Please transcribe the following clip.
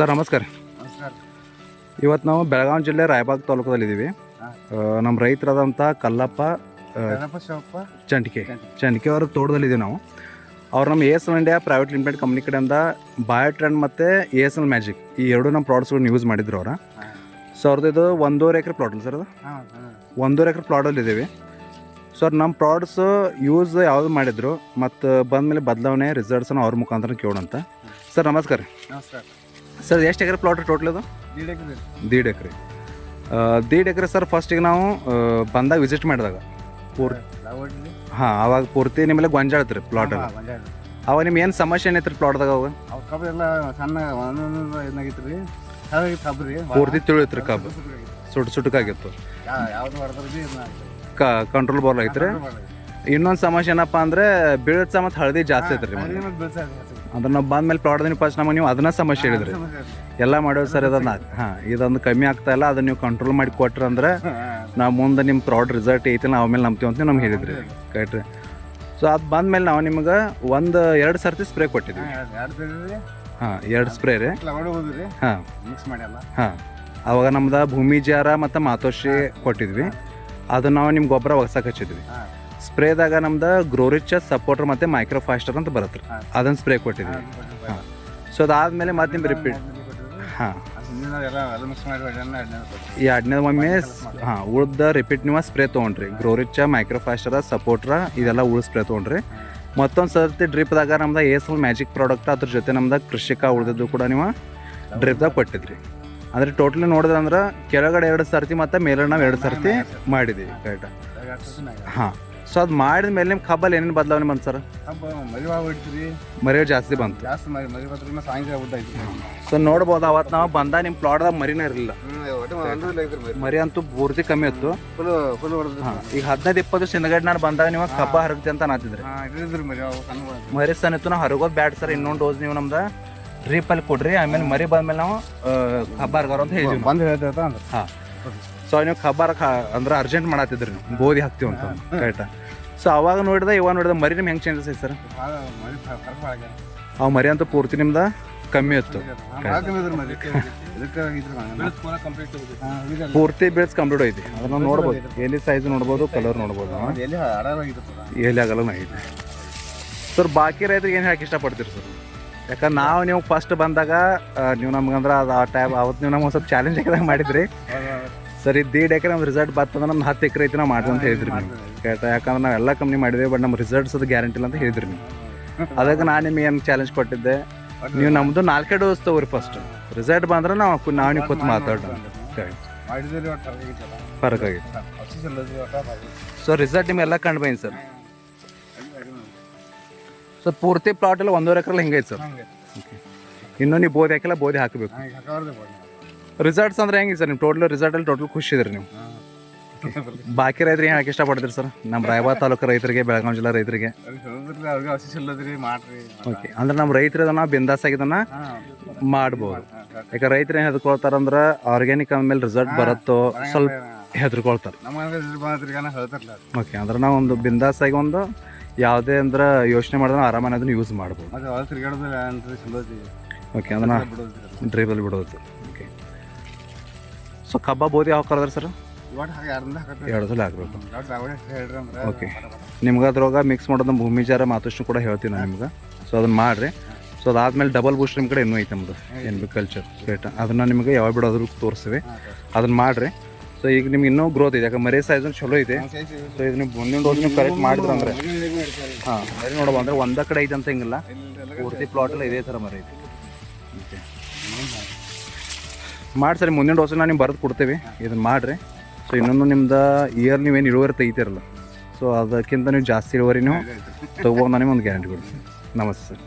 Sir ನಮಸ್ಕಾರ. ಇವತ್ತು ನಾವು ಬೆಳಗಾವಿ ಜಿಲ್ಲೆ ರಾಯಬಾಗ್ ತಾಲೂಕದಲ್ಲಿದ್ದೀವಿ. ನಮ್ಮ ರೈತರಾದಂಥ ಕಲ್ಲಪ್ಪ ಚಂಟಿಕೆ. ಚಂಟಿಕೆ. ಅವ್ರ ತೋಟದಲ್ಲಿದ್ದೀವಿ ನಾವು. ಅವ್ರು ನಮ್ಮ S L India private limited company ಕಡೆಯಿಂದ ಬಯೋಟ್ರೆಂಡ್ ಮತ್ತು ಎ ಎಸ್ ಎಲ್ ಮ್ಯಾಜಿಕ್ ಈ ಎರಡು ನಮ್ಮ ಪ್ರಾಡಕ್ಟ್ಸ್ಗಳನ್ನ ಯೂಸ್ ಮಾಡಿದ್ರು ಅವರ. ಸೊ ಅವ್ರದ್ದು ಇದು ಒಂದೂವರೆ ಎಕರೆ ಪ್ಲಾಟ್ ಅಲ್ಲ ಸರ್ ಅದು? ಒಂದೂವರೆ ಎಕರೆ ಪ್ಲಾಟಲ್ಲಿ ಇದ್ದೀವಿ ಸರ್ ನಮ್ಮ ಪ್ರಾಡಕ್ಟ್ಸು ಯೂಸ್ ಯಾವುದು ಮಾಡಿದ್ರು ಮತ್ತು ಬಂದಮೇಲೆ ಬದಲಾವಣೆ ರಿಸಲ್ಟ್ಸನ್ನು ಅವ್ರ ಮುಖಾಂತರ ಕೇಳೋಣಂತ. ಸರ್ ನಮಸ್ಕಾರ. ನಮಸ್ಕಾರ. ಸರ್ ಎಷ್ಟು ಎಕರೆ ಪ್ಲಾಟ್ ಟೋಟಲ್ ಅದು? ದೀಡ್ ಎಕರೆ. ದೀಡ್ ಎಕರೆ. ಸರ್ ಫಸ್ಟಿಗೆ ನಾವು ಬಂದಾಗ ವಿಸಿಟ್ ಮಾಡಿದಾಗ. ಪೂರ್ತಿ ಹಾಂ ಅವಾಗ ಪೂರ್ತಿ ನಿಮ್ಮಲ್ಲಿ ಗೊಂಜಾಳತ್ರಿ ಪ್ಲಾಟ್ ಹಾಂ ಬಂಜಾರ ಅವಾಗ ನಿಮ್ಗೆ ಏನು ಸಮಸ್ಯೆ ಏನೈತ್ರಿ ಪ್ಲಾಟ್ದಾಗ ಅವಾಗ? ಕಬ್ಬು ಎಲ್ಲ ಸಣ್ಣ ಏನಾಗಿತ್ತು ರೀ? ರೀ. ಪೂರ್ತಿ ತಿಳಿತ್ರಿ ಕಬ್ಬು ಸುಟ್ಟು ಸುಟ್ಟಕ್ಕಾಗಿತ್ತು. ಕಂಟ್ರೋಲ್ ಬಾಲ್ ಐತ್ರಿ ಇನ್ನೊಂದು ಸಮಸ್ಯೆ ಏನಪ್ಪ ಅಂದ್ರೆ ಬೀಳತ್ ಮತ್ತು ಹಳದಿ ಜಾಸ್ತಿ ಐತ್ರಿ ಅಂದ್ರೆ ನಾವು ಬಂದ್ಮೇಲೆ ನೀವು ಫಸ್ಟ್ ನಮಗೆ ನೀವು ಅದನ್ನ ಸಮಸ್ಯೆ ಹೇಳಿದ್ರಿ. ಎಲ್ಲ ಮಾಡೋದು ಸರ್ ಅದನ್ನ ಹಾ ಇದೊಂದು ಕಮ್ಮಿ ಆಗ್ತಾ ಇಲ್ಲ ಅದನ್ನ ನೀವು ಕಂಟ್ರೋಲ್ ಮಾಡಿ ಕೊಟ್ರಿ ಅಂದ್ರೆ ನಾವು ಮುಂದೆ ನಿಮ್ಮ ಪ್ರಾಡ್ ರಿಸಲ್ಟ್ ಐತಿ ನಾವು ಆಮೇಲೆ ನಂಬ್ತೀವಿ ಅಂತ ನಮ್ಗೆ ಹೇಳಿದ್ರಿ. ಕರೆಕ್ಟ್ರಿ. ಸೊ ಅದು ಬಂದ್ಮೇಲೆ ನಾವು ನಿಮಗೆ ಒಂದು ಎರಡು ಸರ್ತಿ ಸ್ಪ್ರೇ ಕೊಟ್ಟಿದ್ವಿ. ಹಾಂ ಎರಡು ಸ್ಪ್ರೇ ರೀ. ಹಾಂ. ಹಾಂ. ಅವಾಗ ನಮ್ದು ಭೂಮಿ ಜಾರ ಮತ್ತು ಮಾತೋಶಿ ಕೊಟ್ಟಿದ್ವಿ. ಅದನ್ನ ನಾವು ನಿಮ್ಮ ಗೊಬ್ಬರ ಒಗ್ಸಕ್ಕೆ ಹಚ್ಚಿದ್ವಿ. ಸ್ಪ್ರೇದಾಗ ನಮ್ದು ಗ್ರೋರಿಚ್ ಸಪೋರ್ಟರ್ ಮತ್ತು ಮೈಕ್ರೋ ಫಾಸ್ಟರ್ ಅಂತ ಬರುತ್ತೆ. ಅದನ್ನು ಸ್ಪ್ರೇ ಕೊಟ್ಟಿದ್ವಿ. ಹಾಂ ಸೊ ಅದಾದಮೇಲೆ ಮತ್ತೆ ನಿಮ್ಗೆ ರಿಪೀಟ್ ಹಾಂ. ಎರಡನೇ ಒಮ್ಮೆ ಹಾಂ ಉಳ್ದ ರಿಪೀಟ್ ನೀವು ಸ್ಪ್ರೇ ತೊಗೊಂಡ್ರಿ. ಗ್ರೋರಿಚ್ಚ ಮೈಕ್ರೋ ಫಾಸ್ಟರ ಸಪೋರ್ಟ್ರ ಇದೆಲ್ಲ ಉಳ್ ಸ್ಪ್ರೇ ತೊಗೊಂಡ್ರಿ. ಮತ್ತೊಂದು ಸರ್ತಿ ಡ್ರಿಪ್ದಾಗ ನಮ್ದು ಏಸಲ್ ಮ್ಯಾಜಿಕ್ ಪ್ರಾಡಕ್ಟ್ ಅದ್ರ ಜೊತೆ ನಮ್ದು ಕೃಷಿಕ ಉಳ್ದಿದ್ದು ಕೂಡ ನೀವು ಡ್ರಿಪ್ದಾಗ ಕೊಟ್ಟಿದ್ರಿ. ಅಂದ್ರೆ ಟೋಟಲಿ ನೋಡಿದ್ರೆ ಅಂದ್ರೆ ಕೆಳಗಡೆ ಎರಡು ಸರ್ತಿ ಮತ್ತು ಮೇಲೆ ನಾವು ಎರಡು ಸರ್ತಿ ಮಾಡಿದ್ದೀವಿ ಕರೆಕ್ಟ್ ಹಾಂ. ಸೊ ಅದು ಮಾಡಿದ ಮೇಲೆ ನಿಮ್ಮ ಕಬ್ಬಲ್ಲಿ ಏನೇನು ಬದಲಾವಣೆ ಬಂತು ಸರ್ ಮರಿಯೋ ಜಾಸ್ತಿ ಬಂತು. ಜಾಸ್ತಿ ಮರಿ ಮದುವೆ ಬದ್ರ ಸಾಯಂಕಾಲ ಸೊ ನೋಡ್ಬೋದು ಅವತ್ತು ನಾವು ಬಂದ ನಿಮ್ಮ ಪ್ಲಾಟ್ದಾಗ ಮರಿನೇ ಇರಲಿಲ್ಲ. ಮರಿ ಅಂತೂ ಪೂರ್ತಿ ಕಮ್ಮಿ ಇತ್ತು. ಈಗ ಹದಿನೈದು ಇಪ್ಪತ್ತು ದಿವಸ ಹಿಂದ್ಗಡೆ ನಾನು ಬಂದಾಗ ನೀವು ಕಬ್ಬ ಹರಗ್ತಿ ಅಂತ ಅನ್ನತ್ತಿದ್ರಿ ಇದ್ರಿ ಮರಿ ಸನ್ ಇತ್ತು ನಾವು ಹರಗೋದು ಬ್ಯಾಡ್ ಸರ್ ಇನ್ನೊಂದು ಡೋಸ್ ನೀವು ನಮ್ದು ಡ್ರಿಪ್ಪಲ್ಲಿ ಕೊಡ್ರಿ. ಆಮೇಲೆ ಮರಿ ಬಂದ್ಮೇಲೆ ನಾವು ಕಬ್ಬ ಹರ್ಗಾರ ಅಂತ ಹೇಳಿದ್ವಿ. ಬಂದು ಹೇಳ್ತೇವೆ ಹಾಂ. ಸೊ ನೀವು ಖಬಾರ ಖ ಅಂದ್ರೆ ಅರ್ಜೆಂಟ್ ಮಾಡತ್ತಿದ್ರಿ ನೀವು. ಗೋಧಿ ಹಾಕ್ತೀವಿ ಅಂತ ಕರೆಕ್ಟ ಸೊ ಅವಾಗ ನೋಡಿದ ಇವಾಗ ನೋಡಿದ ಮರಿ ನಿಮ್ಗೆ ಹೆಂಗೆ ಚೇಂಜಸ್ ಐತೆ ಸರ್ ಆ ಮರಿ ಅಂತ ಆಗ್ಯಾರ ಅವು ಮರಿ ಅಂತ ಪೂರ್ತಿ ನಿಮ್ದು ಕಮ್ಮಿ ಇತ್ತು. ಪೂರ್ತಿ ಬೆಳೆಸ್ ಕಂಪ್ಲೀಟ್ ಐತಿ ಅದನ್ನ ನೋಡ್ಬೋದು. ಎಲ್ಲಿ ಸೈಜ್ ನೋಡ್ಬೋದು ಕಲರ್ ನೋಡ್ಬೋದು ಎಲ್ಲಿ ಆಗಲ್ಲ ಐತಿ ಸರ್ ಬಾಕಿ ರೈತರಿಗೆ ಏನು ಹಾಕಿ ಇಷ್ಟಪಡ್ತೀರಿ ಸರ್ ಯಾಕಂದ್ರೆ ನಾವು ನೀವು ಫಸ್ಟ್ ಬಂದಾಗ ನೀವು ನಮ್ಗಂದ್ರೆ ಅದು ಆ ಟೈಮ್ ಅವತ್ತು ನೀವು ನಮ್ಗೆ ಒಂದು ಸ್ವಲ್ಪ ಚಾಲೆಂಜ್ ಮಾಡಿದ್ರಿ. ಸರ್ ಇದು ದೀಡ್ ಎಕರೆ ನಮ್ಮ ರಿಸಲ್ಟ್ ಬರ್ತಂದ್ರೆ ನಮ್ದು ಹತ್ತು ಎಕರೆ ಐತಿ ನಾವು ಮಾಡ್ರಿ ಅಂತ ಹೇಳಿದ್ರಿ ನೀವು. ಕೇಳ್ತಾ? ಯಾಕಂದ್ರೆ ನಾವು ಎಲ್ಲ ಕಂಪ್ನಿ ಮಾಡಿದೇವೆ ಬಟ್ ನಮ್ಮ ರಿಸಲ್ಟ್ಸ್ ಅದು ಗ್ಯಾರಂಟಿ ಇಲ್ಲ ಅಂತ ಹೇಳಿದ್ರಿ ನೀವು. ಅದಕ್ಕೆ ನಾನು ನಿಮಗೆ ಏನು ಚಾಲೆಂಜ್ ಕೊಟ್ಟಿದ್ದೆ? ನೀವು ನಮ್ಮದು ನಾಲ್ಕೇ ಡೋಸ್ ತಗೋರಿ ಫಸ್ಟ್ ರಿಸಲ್ಟ್ ಬಂದ್ರೆ ನಾವು ನಾವು ನೀವು ಕೂತು ಮಾತಾಡೋಣ. ಫರಕ್ ಆಗಿತ್ತು ಸೊ ರಿಸಲ್ಟ್ ನಿಮ್ಗೆ ಎಲ್ಲ ಕಂಡು ಬಂದು ಸರ್. ಸೊ ಪೂರ್ತಿ ಪ್ಲಾಟ್ ಎಲ್ಲ ಒಂದೂವರೆ ಎಕರೆ ಹಿಂಗೈತೆ ಸರ್? ಇನ್ನೂ ನೀವು ಬೋಧಿ ಹಾಕಿಲ್ಲ ಬೋಧಿ ಹಾಕಬೇಕು. ರಿಸಲ್ಟ್ಸ್ ಅಂದ್ರೆ ಹೆಂಗೆ ಸರ್? ನಿಮ್ಮ ಟೋಟಲ್ ರಿಸಲ್ಟಲ್ಲಿ ಟೋಟಲ್ ಖುಷಿ ಇದ್ರಿ ನೀವು. ಬಾಕಿ ರೈತರಿಗೆ ಏನು ಹೇಳಕ್ಕೆ ಇಷ್ಟಪಡ್ತೀರಿ ಸರ್? ನಮ್ಮ ರಾಯಬಾ ತಾಲೂಕು ರೈತರಿಗೆ ಬೆಳಗಾವಿ ಜಿಲ್ಲಾ ರೈತರಿಗೆ. ಓಕೆ ಅಂದ್ರೆ ನಮ್ಮ ರೈತರು ಇದನ್ನ ಬಿಂದಾಸ್ ಆಗಿದನ್ನ ಮಾಡ್ಬೋದು. ಯಾಕೆ ರೈತರು ಏನು ಹೆದರ್ಕೊಳ್ತಾರಂದ್ರೆ ಆರ್ಗ್ಯಾನಿಕ್ ಅಂದಮೇಲೆ ರಿಸಲ್ಟ್ ಬರುತ್ತೋ ಸ್ವಲ್ಪ ಹೆದರ್ಕೊಳ್ತಾರೆ ಓಕೆ ಅಂದ್ರೆ ನಾವು ಒಂದು ಬಿಂದಾಸ್ ಆಗಿ ಒಂದು ಯಾವುದೇ ಅಂದ್ರೆ ಯೋಚನೆ ಮಾಡಿದ್ರೆ ಆರಾಮಾಗಿ ಅದನ್ನ ಯೂಸ್ ಮಾಡ್ಬೋದು. ಓಕೆ ಅದನ್ನ ಡ್ರೈವಲ್ಲಿ ಬಿಡೋದು ಸೊ ಕಬ್ಬ ಬೋದಿ ಯಾವ ಕರದ್ರ ಸರ್ ಎರಡು ಸಲ ಹಾಕಬೇಕು ಓಕೆ ನಿಮ್ಗೆ ಅದ್ರೊಳಗೆ ಮಿಕ್ಸ್ ಮಾಡೋದು ಭೂಮಿ ಜಾರ ಮಾತಷ್ಟು ಕೂಡ ಹೇಳ್ತೀನಿ ನಾನು ನಿಮ್ಗೆ ಸೊ ಅದನ್ನ ಮಾಡಿರಿ ಸೊ ಅದಾದ್ಮೇಲೆ ಡಬಲ್ ಬೂಸ್ಟ್ ನಿಮ್ಮ ಕಡೆ ಇನ್ನೂ ಐತೆ ನಮ್ಮದು ಏನು ಬಿ ಕಲ್ಚರ್ ರೇಟ್ ಅದನ್ನು ನಿಮಗೆ ಯಾವ ಬಿಡೋದ್ರು ತೋರಿಸ್ತೀವಿ ಅದನ್ನ ಮಾಡಿರಿ ಸೊ ಈಗ ನಿಮ್ಗೆ ಇನ್ನೂ ಗ್ರೋತ್ ಇದೆ ಯಾಕಂದ್ರೆ ಮರಿ ಸೈಜ್ ಚಲೋ ಇದೆ ಸೊ ಇದು ನೀವು ಮುಂದಿನ ಡೋಸ್ ನೀವು ಕರೆಕ್ಟ್ ಮಾಡಿದ್ರೆ ಅಂದ್ರೆ ಹಾಂ ಮರಿ ನೋಡುವ ಅಂದರೆ ಒಂದೇ ಕಡೆ ಐತೆ ಅಂತ ಹಿಂಗಿಲ್ಲ ಪೂರ್ತಿ ಪ್ಲಾಟಲ್ಲಿ ಇದೇ ಥರ ಮರಿ ಐತೆ ಮಾಡಿ ಸರಿ, ಮುಂದಿನ ಡೋಸ್ ನಾನು ನಿಮ್ಗೆ ಬರೆದು ಕೊಡ್ತೀವಿ. ಇದನ್ನು ಮಾಡಿರಿ. ಸೊ ಇನ್ನೊಂದು ನಿಮ್ದು ಇಯರ್ ನೀವೇನು ಇಳುವರಿ ತೆಗಿತಿರಲ್ಲ. ಸೊ ಅದಕ್ಕಿಂತ ನೀವು ಜಾಸ್ತಿ ಇಳುವರಿ ನೀವು ತೊಗೊಂಡು ನನಗೆ ಒಂದು ಗ್ಯಾರಂಟಿ ಕೊಡ್ತೀನಿ. ನಮಸ್ತೆ ಸರ್.